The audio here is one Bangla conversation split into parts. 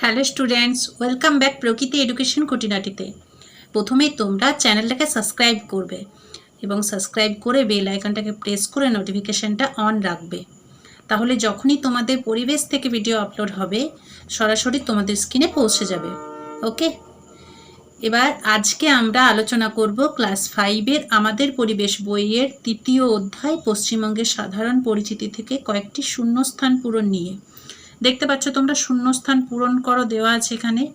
Hello students, welcome back Prakriti education খুঁটিনাটিতে। প্রথমেই তোমরা চ্যানেলটাকে সাবস্ক্রাইব করবে এবং সাবস্ক্রাইব করে বেল আইকনটাকে প্রেস করে নোটিফিকেশানটা অন রাখবে। তাহলে যখনই তোমাদের পরিবেশ থেকে ভিডিও আপলোড হবে, সরাসরি তোমাদের স্ক্রিনে পৌঁছে যাবে। ওকে? এবার আজকে আমরা আলোচনা করব ক্লাস ফাইভের আমাদের পরিবেশ বইয়ের তৃতীয় অধ্যায় পশ্চিমবঙ্গের সাধারণ পরিচিতি থেকে কয়েকটি শূন্যস্থান পূরণ নিয়ে। দেখতে পাচ্ছ তোমরা শূন্যস্থান পূরণ করো, দেওয়া আছে এখানে।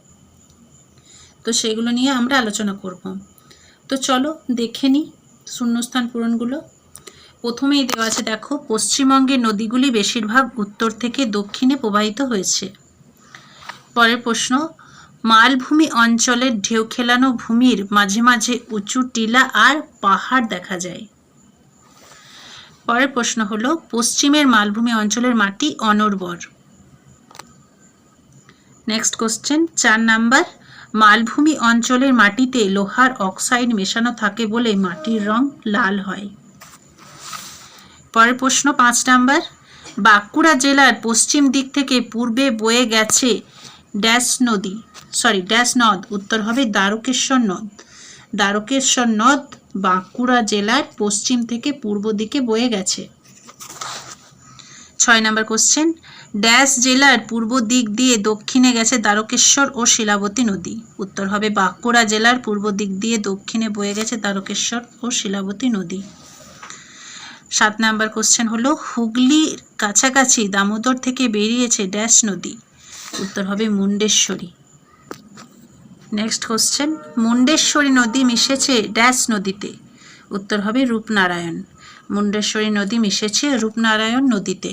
তো সেগুলো নিয়ে আমরা আলোচনা করব। তো চলো দেখে নিই শূন্যস্থান পূরণগুলো। প্রথমেই দেওয়া আছে, দেখো পশ্চিমবঙ্গের নদীগুলি বেশিরভাগ উত্তর থেকে দক্ষিণে প্রবাহিত হয়েছে। পরের প্রশ্ন, মালভূমি অঞ্চলের ঢেউ খেলানো ভূমির মাঝে মাঝে উঁচু টিলা আর পাহাড় দেখা যায়। পরের প্রশ্ন হলো, পশ্চিমের মালভূমি অঞ্চলের মাটি অনর্বর। নেক্সট কোশ্চেন চার নাম্বার মালভূমি অঞ্চলের মাটিতে লোহার অক্সাইড মেশানো থাকে বলে মাটির রং লাল হয়। পরের প্রশ্ন, পাঁচ নাম্বার বাঁকুড়া জেলার পশ্চিম দিক থেকে পূর্বে বয়ে গেছে ড্যাশ নদী। সরি ড্যাশ নদ, উত্তর হবে দ্বারকেশ্বর নদ। দ্বারকেশ্বর নদ বাঁকুড়া জেলার পশ্চিম থেকে পূর্ব দিকে বয়ে গেছে। ছয় নম্বর কোশ্চেন ড্যাশ জেলার পূর্ব দিক দিয়ে দক্ষিণে গেছে দ্বারকেশ্বর ও শিলাবতী নদী। উত্তর হবে বাঁকুড়া জেলার পূর্ব দিক দিয়ে দক্ষিণে বয়ে গেছে দ্বারকেশ্বর ও শিলাবতী নদী। সাত নাম্বার কোশ্চেন হলো, হুগলির কাছাকাছি দামোদর থেকে বেরিয়েছে ড্যাশ নদী। উত্তর হবে মুন্ডেশ্বরী। নেক্সট কোশ্চেন মুন্ডেশ্বরী নদী মিশেছে ড্যাশ নদীতে। উত্তর হবে রূপনারায়ণ। মুন্ডেশ্বরী নদী মিশেছে রূপনারায়ণ নদীতে।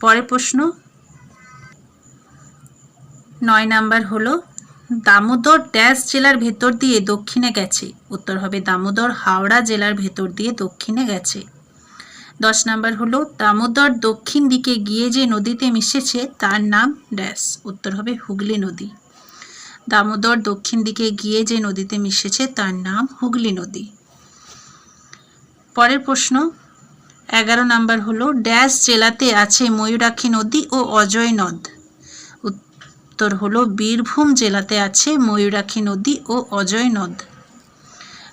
পরের প্রশ্ন। নয় নাম্বার হলো, দামোদর ড্যাশ জেলার ভেতর দিয়ে দক্ষিণে গেছে। উত্তর হবে দামোদর হাওড়া জেলার ভেতর দিয়ে দক্ষিণে গেছে। দশ নাম্বার হলো, দামোদর দক্ষিণ দিকে গিয়ে যে নদীতে মিশেছে, তার নাম ড্যাশ। উত্তর হবে হুগলি নদী। দামোদর দক্ষিণ দিকে গিয়ে যে নদীতে মিশেছে, তার নাম হুগলি নদী। পরের প্রশ্ন এগারো নাম্বার হলো, ড্যাশ জেলাতে আছে ময়ূরাক্ষী নদী ও অজয় নদ। উত্তর হলো, বীরভূম জেলাতে আছে ময়ূরাক্ষী নদী ও অজয় নদ।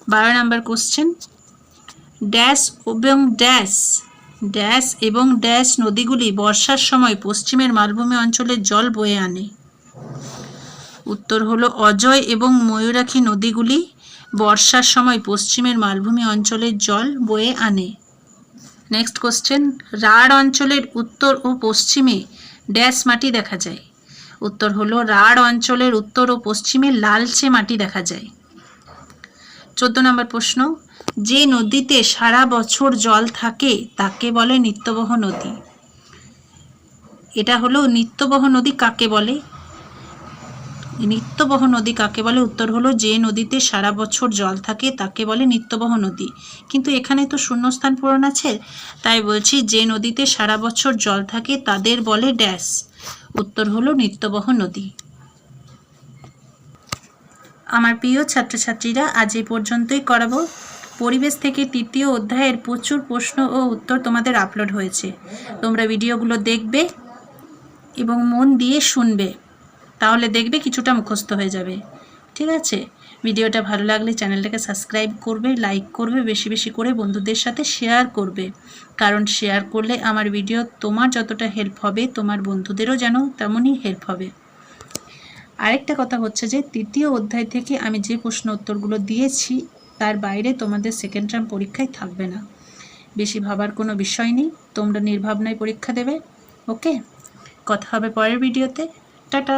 বারো নাম্বার কোশ্চেন ড্যাশ এবং ড্যাশ ড্যাশ এবং ড্যাশ নদীগুলি বর্ষার সময় পশ্চিমের মালভূমি অঞ্চলের জল বয়ে আনে। উত্তর হলো, অজয় এবং ময়ূরাক্ষী নদীগুলি বর্ষার সময় পশ্চিমের মালভূমি অঞ্চলের জল বয়ে আনে। নেক্সট কোশ্চেন রাঢ় অঞ্চলের উত্তর ও পশ্চিমে ড্যাশ মাটি দেখা যায়। উত্তর হলো রাঢ় অঞ্চলের উত্তর ও পশ্চিমে লালচে মাটি দেখা যায়। চোদ্দ নম্বর প্রশ্ন। যে নদীতে সারা বছর জল থাকে, তাকে বলে নিত্যবহ নদী। এটা হলো নিত্যবহ নদী কাকে বলে? নিত্যবহ নদী কাকে বলে? উত্তর হলো যে নদীতে সারা বছর জল থাকে তাকে বলে নিত্যবহ নদী। কিন্তু এখানে তো শূন্যস্থান পূরণ আছে। তাই বলছি যে নদীতে সারা বছর জল থাকে তাদের বলে ড্যাশ। উত্তর হলো নিত্যবহ নদী। আমার প্রিয় ছাত্রছাত্রীরা, আজ এই পর্যন্তই করাবো। পরিবেশ থেকে তৃতীয় অধ্যায়ের প্রচুর প্রশ্ন ও উত্তর তোমাদের আপলোড হয়েছে। তোমরা ভিডিওগুলো দেখবে এবং মন দিয়ে শুনবে। তাহলে দেখবে কিছুটা মুখস্থ হয়ে যাবে। ঠিক আছে? ভিডিওটা ভালো লাগলে চ্যানেলটাকে সাবস্ক্রাইব করবে, লাইক করবে, বেশি বেশি করে বন্ধুদের সাথে শেয়ার করবে। কারণ শেয়ার করলে আমার ভিডিও তোমার যতটা হেল্প হবে, তোমার বন্ধুদেরও যেন তেমনই হেল্প হবে। আরেকটা কথা হচ্ছে যে, তৃতীয় অধ্যায় থেকে আমি যে প্রশ্ন উত্তরগুলো দিয়েছি, তার বাইরে তোমাদের সেকেন্ড টার্ম পরীক্ষায় থাকবে না। বেশি ভাবার কোনো বিষয় নেই, তোমরা নির্ভাবনায় পরীক্ষা দেবে। ওকে? কথা হবে পরের ভিডিওতে। टाटा